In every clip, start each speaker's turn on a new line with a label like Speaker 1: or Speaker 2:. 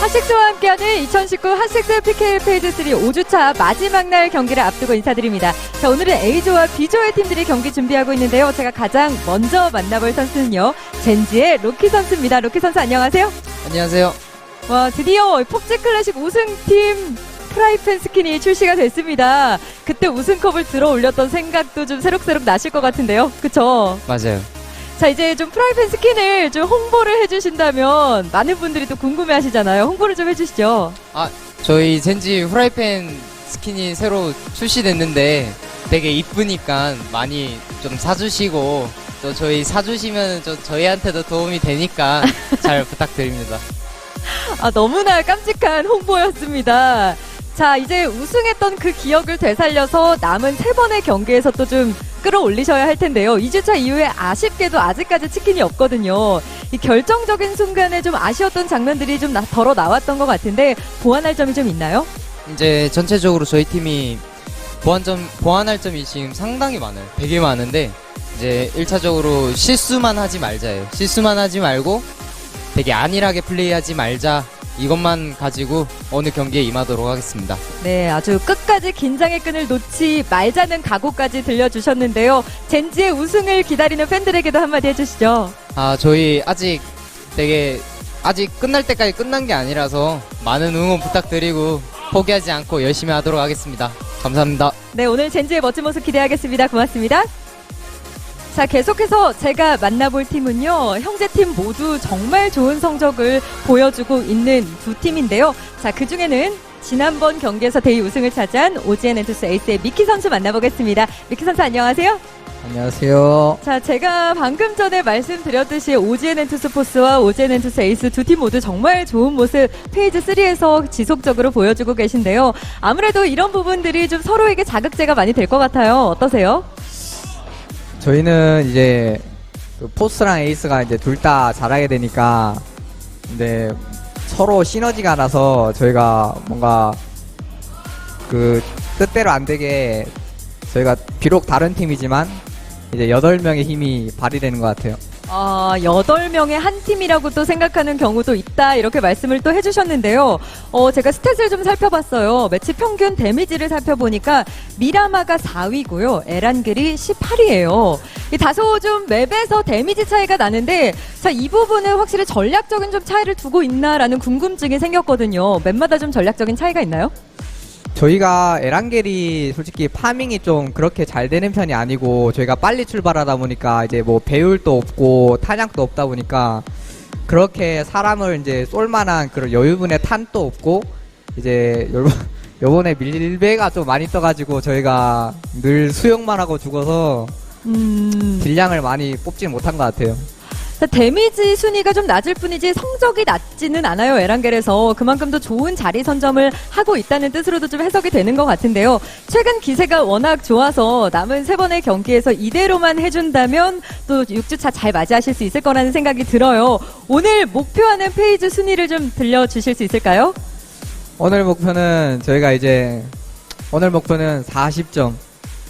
Speaker 1: 핫식스와 함께하는 2019 핫식스 PK 페이즈 3 5주차 마지막 날 경기를 앞두고 인사드립니다. 자, 오늘은 A조와 B조의 팀들이 경기 준비하고 있는데요. 제가 가장 먼저 만나볼 선수는요. 젠지의 로키 선수입니다. 로키 선수 안녕하세요.
Speaker 2: 안녕하세요.
Speaker 1: 와, 드디어 폭지 클래식 우승팀 프라이팬 스킨이 출시가 됐습니다. 그때 우승컵을 들어 올렸던 생각도 좀 새록새록 나실 것 같은데요. 그쵸?
Speaker 2: 맞아요.
Speaker 1: 자, 이제 좀 프라이팬 스킨을 좀 홍보를 해주신다면 많은 분들이 또 궁금해 하시잖아요. 홍보를 좀 해주시죠.
Speaker 2: 저희 젠지 후라이팬 스킨이 새로 출시됐는데 되게 이쁘니까 많이 좀 사주시고 또 저희 사주시면 저 저희한테도 도움이 되니까 잘 부탁드립니다.
Speaker 1: 아, 너무나 깜찍한 홍보였습니다. 자, 이제 우승했던 그 기억을 되살려서 남은 세 번의 경기에서 또 좀 끌어올리셔야 할 텐데요. 2주차 이후에 아쉽게도 아직까지 치킨이 없거든요. 이 결정적인 순간에 좀 아쉬웠던 장면들이 좀 나- 덜어 나왔던 것 같은데 보완할 점이 좀 있나요?
Speaker 2: 이제 전체적으로 저희 팀이 보완점 보완할 점이 지금 상당히 많아요. 되게 많은데 이제 1차적으로 실수만 하지 말자예요. 실수만 하지 말고 되게 안일하게 플레이하지 말자. 이것만 가지고 어느 경기에 임하도록 하겠습니다.
Speaker 1: 네, 아주 끝까지 긴장의 끈을 놓지 말자는 각오까지 들려주셨는데요. 젠지의 우승을 기다리는 팬들에게도 한마디 해주시죠.
Speaker 2: 아, 저희 아직 되게 아직 끝날 때까지 끝난 게 아니라서 많은 응원 부탁드리고 포기하지 않고 열심히 하도록 하겠습니다. 감사합니다.
Speaker 1: 네, 오늘 젠지의 멋진 모습 기대하겠습니다. 고맙습니다. 자, 계속해서 제가 만나볼 팀은요, 형제팀 모두 정말 좋은 성적을 보여주고 있는 두 팀인데요. 자, 그 중에는 지난번 경기에서 대회 우승을 차지한 오지엔 엔투스 에이스의 미키 선수 만나보겠습니다. 미키 선수 안녕하세요.
Speaker 3: 안녕하세요.
Speaker 1: 자, 제가 방금 전에 말씀드렸듯이 오지엔 엔투스 포스와 오지엔 엔투스 에이스 두 팀 모두 정말 좋은 모습 페이지 3에서 지속적으로 보여주고 계신데요. 아무래도 이런 부분들이 좀 서로에게 자극제가 많이 될 것 같아요. 어떠세요?
Speaker 3: 저희는 이제 그 포스랑 에이스가 이제 둘 다 잘하게 되니까 근데 서로 시너지가 나서 저희가 뭔가 그 뜻대로 안 되게 저희가 비록 다른 팀이지만 이제 여덟 명의 힘이 발휘되는 것 같아요.
Speaker 1: 아, 8명의 한 팀이라고 또 생각하는 경우도 있다. 이렇게 말씀을 또 해주셨는데요. 어, 제가 스탯을 좀 살펴봤어요. 매치 평균 데미지를 살펴보니까 미라마가 4위고요. 에란글이 18위예요. 이 다소 좀 맵에서 데미지 차이가 나는데, 자, 이 부분은 확실히 전략적인 좀 차이를 두고 있나라는 궁금증이 생겼거든요. 맵마다 좀 전략적인 차이가 있나요?
Speaker 3: 저희가 에란겔이 솔직히 파밍이 좀 그렇게 잘 되는 편이 아니고 저희가 빨리 출발하다 보니까 이제 뭐 배율도 없고 탄약도 없다 보니까 그렇게 사람을 이제 쏠만한 그런 여유분의 탄도 없고 이제 요- 요번에 밀배가 좀 많이 떠가지고 저희가 늘 수영만 하고 죽어서
Speaker 1: 음.
Speaker 3: 딜량을 많이 뽑지는 못한 것 같아요.
Speaker 1: 자, 데미지 순위가 좀 낮을 뿐이지 성적이 낮지는 않아요. 에란겔에서 그만큼 더 좋은 자리 선점을 하고 있다는 뜻으로도 좀 해석이 되는 것 같은데요. 최근 기세가 워낙 좋아서 남은 세 번의 경기에서 이대로만 해준다면 또 6주차 잘 맞이하실 수 있을 거라는 생각이 들어요. 오늘 목표하는 페이지 순위를 좀 들려주실 수 있을까요?
Speaker 3: 오늘 목표는 저희가 이제 오늘 목표는 40점.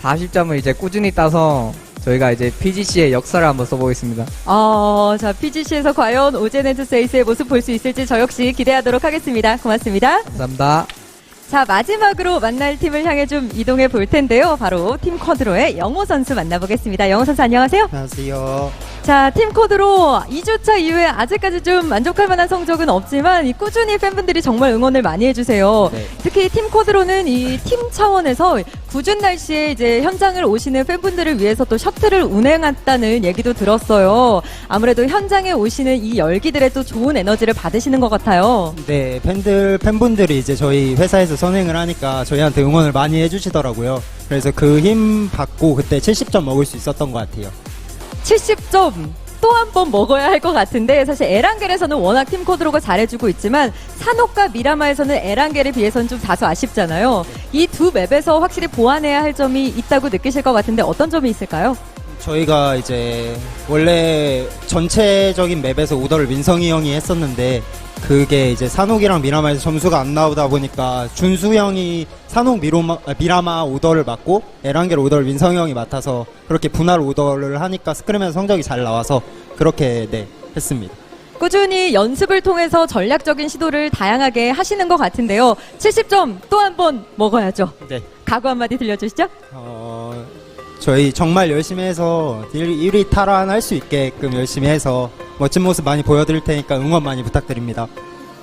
Speaker 3: 40점을 이제 꾸준히 따서 저희가 이제 PGC의 역사를 한번 써보겠습니다.
Speaker 1: 어, 자, PGC에서 과연 오제넨트 세이스의 모습 볼 수 있을지 저 역시 기대하도록 하겠습니다. 고맙습니다.
Speaker 3: 감사합니다.
Speaker 1: 자, 마지막으로 만날 팀을 향해 좀 이동해 볼 텐데요. 바로 팀 쿼드로의 영호 선수 만나보겠습니다. 영호 선수 안녕하세요.
Speaker 4: 안녕하세요.
Speaker 1: 자, 팀 쿼드로 2주차 이후에 아직까지 좀 만족할 만한 성적은 없지만 이 꾸준히 팬분들이 정말 응원을 많이 해주세요.
Speaker 2: 네.
Speaker 1: 특히 팀 쿼드로는 이 팀 차원에서 궂은 날씨에 이제 현장을 오시는 팬분들을 위해서 또 셔틀을 운행했다는 얘기도 들었어요. 아무래도 현장에 오시는 이 열기들의 또 좋은 에너지를 받으시는 것 같아요.
Speaker 4: 네, 팬들, 팬분들이 이제 저희 회사에서 선행을 하니까 저희한테 응원을 많이 해주시더라고요. 그래서 그 힘 받고 그때 70점 먹을 수 있었던 것 같아요.
Speaker 1: 70점 또 한 번 먹어야 할 것 같은데 사실 에란겔에서는 워낙 팀 코드로가 잘해주고 있지만 산옥과 미라마에서는 에란겔에 비해서는 좀 다소 아쉽잖아요. 이 두 맵에서 확실히 보완해야 할 점이 있다고 느끼실 것 같은데 어떤 점이 있을까요?
Speaker 4: 저희가 이제 원래 전체적인 맵에서 오더를 민성이 형이 했었는데 그게 이제 산옥이랑 미라마에서 점수가 안 나오다 보니까 준수 형이 산옥 미로마, 아, 미라마 오더를 맡고 에란겔 오더를 민성이 형이 맡아서 그렇게 분할 오더를 하니까 스크림에서 성적이 잘 나와서 그렇게 네 했습니다.
Speaker 1: 꾸준히 연습을 통해서 전략적인 시도를 다양하게 하시는 것 같은데요. 70점 또 한 번 먹어야죠.
Speaker 4: 네.
Speaker 1: 각오 한마디 들려주시죠.
Speaker 4: 어, 저희 정말 열심히 해서 1 위 탈환할 수 있게끔 열심히 해서 멋진 모습 많이 보여드릴 테니까 응원 많이 부탁드립니다.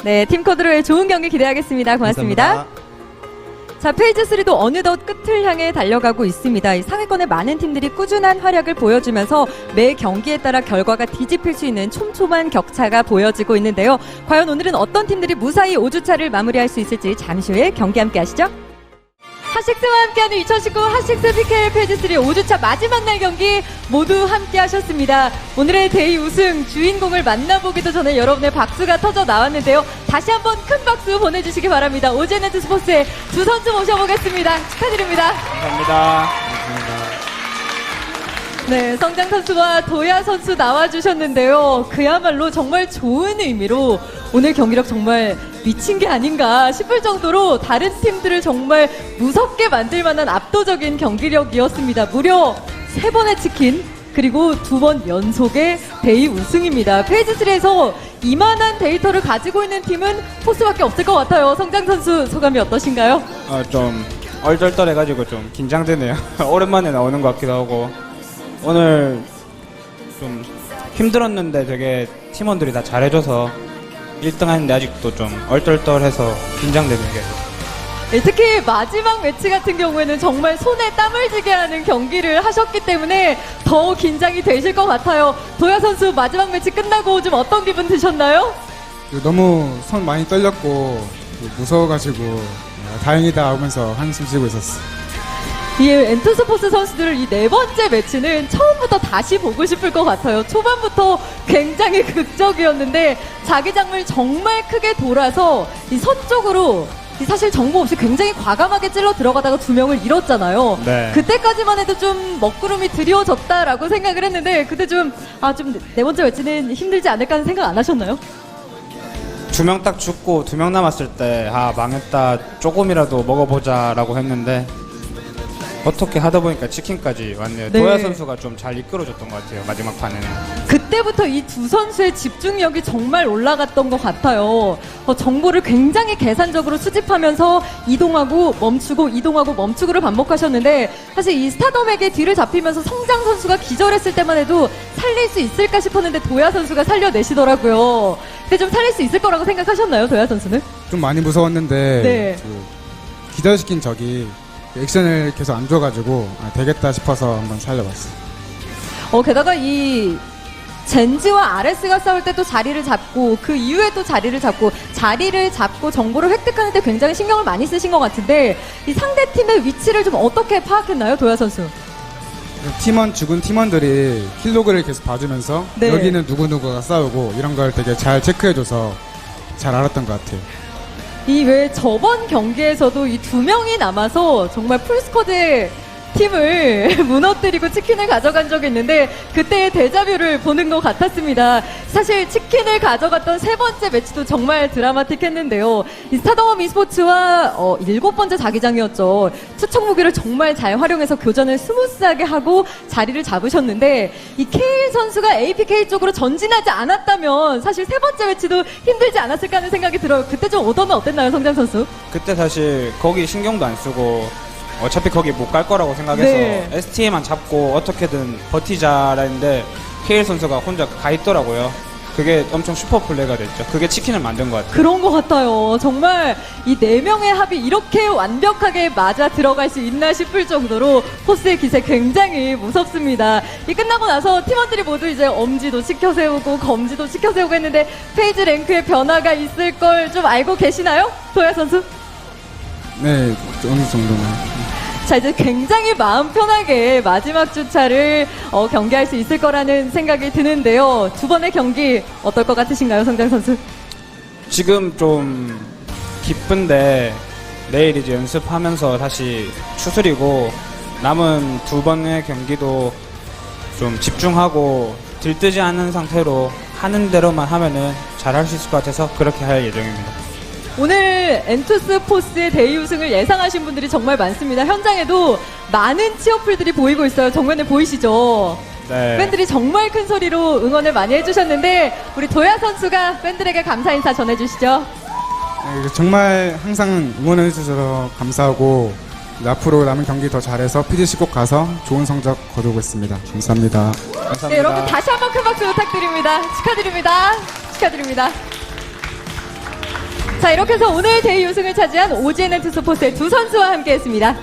Speaker 1: 네, 팀 코드로의 좋은 경기 기대하겠습니다. 고맙습니다.
Speaker 4: 감사합니다.
Speaker 1: 자, 페이지 3도 어느덧 끝을 향해 달려가고 있습니다. 이 상위권의 많은 팀들이 꾸준한 활약을 보여주면서 매 경기에 따라 결과가 뒤집힐 수 있는 촘촘한 격차가 보여지고 있는데요. 과연 오늘은 어떤 팀들이 무사히 5주차를 마무리할 수 있을지 잠시 후에 경기 함께 하시죠. 하식스와 함께하는 2019 하식스 PKL 페이지 3 5주차 마지막 날 경기 모두 함께 하셨습니다. 오늘의 대회 우승 주인공을 만나보기도 전에 여러분의 박수가 터져 나왔는데요. 다시 한번 큰 박수 보내주시기 바랍니다. 오제네트 스포츠의 두 선수 모셔보겠습니다. 축하드립니다.
Speaker 5: 감사합니다.
Speaker 1: 네, 성장 선수와 도야 선수 나와주셨는데요. 그야말로 정말 좋은 의미로 오늘 경기력 정말 미친 게 아닌가 싶을 정도로 다른 팀들을 정말 무섭게 만들 만한 압도적인 경기력이었습니다. 무려 세 번의 치킨, 그리고 두 번 연속의 대회 우승입니다. 페이지 3에서 이만한 데이터를 가지고 있는 팀은 포스밖에 없을 것 같아요. 성장 선수 소감이 어떠신가요?
Speaker 5: 어, 좀 얼떨떨해가지고 좀 긴장되네요. 오랜만에 나오는 것 같기도 하고 오늘 좀 힘들었는데 되게 팀원들이 다 잘해줘서 1등 하는데 아직도 좀 얼떨떨해서 긴장되는 게
Speaker 1: 네, 특히 마지막 매치 같은 경우에는 정말 손에 땀을 쥐게 하는 경기를 하셨기 때문에 더 긴장이 되실 것 같아요. 도야 선수 마지막 매치 끝나고 좀 어떤 기분 드셨나요?
Speaker 6: 너무 손 많이 떨렸고 무서워가지고 어, 다행이다 하면서 한숨 쉬고 있었어.
Speaker 1: 이 엔투스포스 선수들을 이네 번째 매치는 처음부터 다시 보고 싶을 것 같아요. 초반부터 굉장히 극적이었는데 자기장을 정말 크게 돌아서 이 서쪽으로 이 사실 정보 없이 굉장히 과감하게 찔러 들어가다가 두 명을 잃었잖아요.
Speaker 5: 네.
Speaker 1: 그때까지만 해도 좀 먹구름이 드리워졌다라고 생각을 했는데 그때 좀 아 좀 네 번째 매치는 힘들지 않을까 하는 생각 안 하셨나요?
Speaker 5: 두 명 딱 죽고 두 명 남았을 때 아 망했다 조금이라도 먹어보자라고 했는데 어떻게 하다 보니까 치킨까지 왔네요.
Speaker 1: 네.
Speaker 5: 도야 선수가 좀 잘 이끌어줬던 것 같아요 마지막 판에는.
Speaker 1: 그때부터 이 두 선수의 집중력이 정말 올라갔던 것 같아요. 어, 정보를 굉장히 계산적으로 수집하면서 이동하고 멈추고 이동하고 멈추고를 반복하셨는데 사실 이 스타덤에게 뒤를 잡히면서 성장 선수가 기절했을 때만 해도 살릴 수 있을까 싶었는데 도야 선수가 살려내시더라고요. 근데 좀 살릴 수 있을 거라고 생각하셨나요, 도야 선수는?
Speaker 6: 좀 많이 무서웠는데
Speaker 1: 네.
Speaker 6: 그 기절시킨 적이 액션을 계속 안 줘가지고 아, 되겠다 싶어서 한번 살려봤어.
Speaker 1: 어, 게다가 이 젠지와 아레스가 싸울 때 또 자리를 잡고 그 이후에 또 자리를 잡고 자리를 잡고 정보를 획득하는 데 굉장히 신경을 많이 쓰신 것 같은데 이 상대 팀의 위치를 좀 어떻게 파악했나요, 도야 선수?
Speaker 6: 팀원 죽은 팀원들이 킬로그를 계속 봐주면서
Speaker 1: 네.
Speaker 6: 여기는 누구 누구가 싸우고 이런 걸 되게 잘 체크해줘서 잘 알았던 것 같아요.
Speaker 1: 이 외에 저번 경기에서도 이 두 명이 남아서 정말 풀스쿼드의 팀을 무너뜨리고 치킨을 가져간 적이 있는데 그때의 데자뷰를 보는 것 같았습니다. 사실 치킨을 가져갔던 세 번째 매치도 정말 드라마틱했는데요. 이 스타덤 e스포츠와 어, 일곱 번째 자기장이었죠. 투척 무기를 정말 잘 활용해서 교전을 스무스하게 하고 자리를 잡으셨는데 이 케일 선수가 APK 쪽으로 전진하지 않았다면 사실 세 번째 매치도 힘들지 않았을까 하는 생각이 들어요. 그때 좀 오더는 어땠나요, 성장 선수?
Speaker 5: 그때 사실 거기 신경도 안 쓰고 어차피 거기 못 갈 거라고 생각해서
Speaker 1: 네.
Speaker 5: STA만 잡고 어떻게든 버티자라 했는데 케일 선수가 혼자 가 있더라고요. 그게 엄청 슈퍼 플레이가 됐죠. 그게 치킨을 만든 것 같아요.
Speaker 1: 그런 것 같아요. 정말 이 네 명의 합이 이렇게 완벽하게 맞아 들어갈 수 있나 싶을 정도로 포스의 기세 굉장히 무섭습니다. 이 끝나고 나서 팀원들이 모두 이제 엄지도 지켜 세우고 검지도 지켜 세우고 했는데 페이지 랭크에 변화가 있을 걸 좀 알고 계시나요? 도야 선수?
Speaker 6: 네, 어느 정도는.
Speaker 1: 자 이제 굉장히 마음 편하게 마지막 주차를 어, 경기할 수 있을 거라는 생각이 드는데요. 두 번의 경기 어떨 것 같으신가요, 성장 선수?
Speaker 5: 지금 좀 기쁜데 내일 이제 연습하면서 다시 추스리고 남은 두 번의 경기도 좀 집중하고 들뜨지 않은 상태로 하는 대로만 하면은 잘할 수 있을 것 같아서 그렇게 할 예정입니다.
Speaker 1: 오늘 엔투스 포스의 대회 우승을 예상하신 분들이 정말 많습니다. 현장에도 많은 치어풀들이 보이고 있어요. 정면에 보이시죠?
Speaker 5: 네.
Speaker 1: 팬들이 정말 큰 소리로 응원을 많이 해주셨는데 우리 도야 선수가 팬들에게 감사 인사 전해주시죠.
Speaker 6: 네, 정말 항상 응원해 주셔서 감사하고 네, 앞으로 남은 경기 더 잘해서 PGC 꼭 가서 좋은 성적 거두겠습니다. 감사합니다.
Speaker 5: 감사합니다.
Speaker 1: 네, 여러분 다시 한 번 큰 박수 부탁드립니다. 축하드립니다. 축하드립니다. 자, 이렇게 해서 오늘 대회 우승을 차지한 오지에는 투스포츠의 두 선수와 함께 했습니다.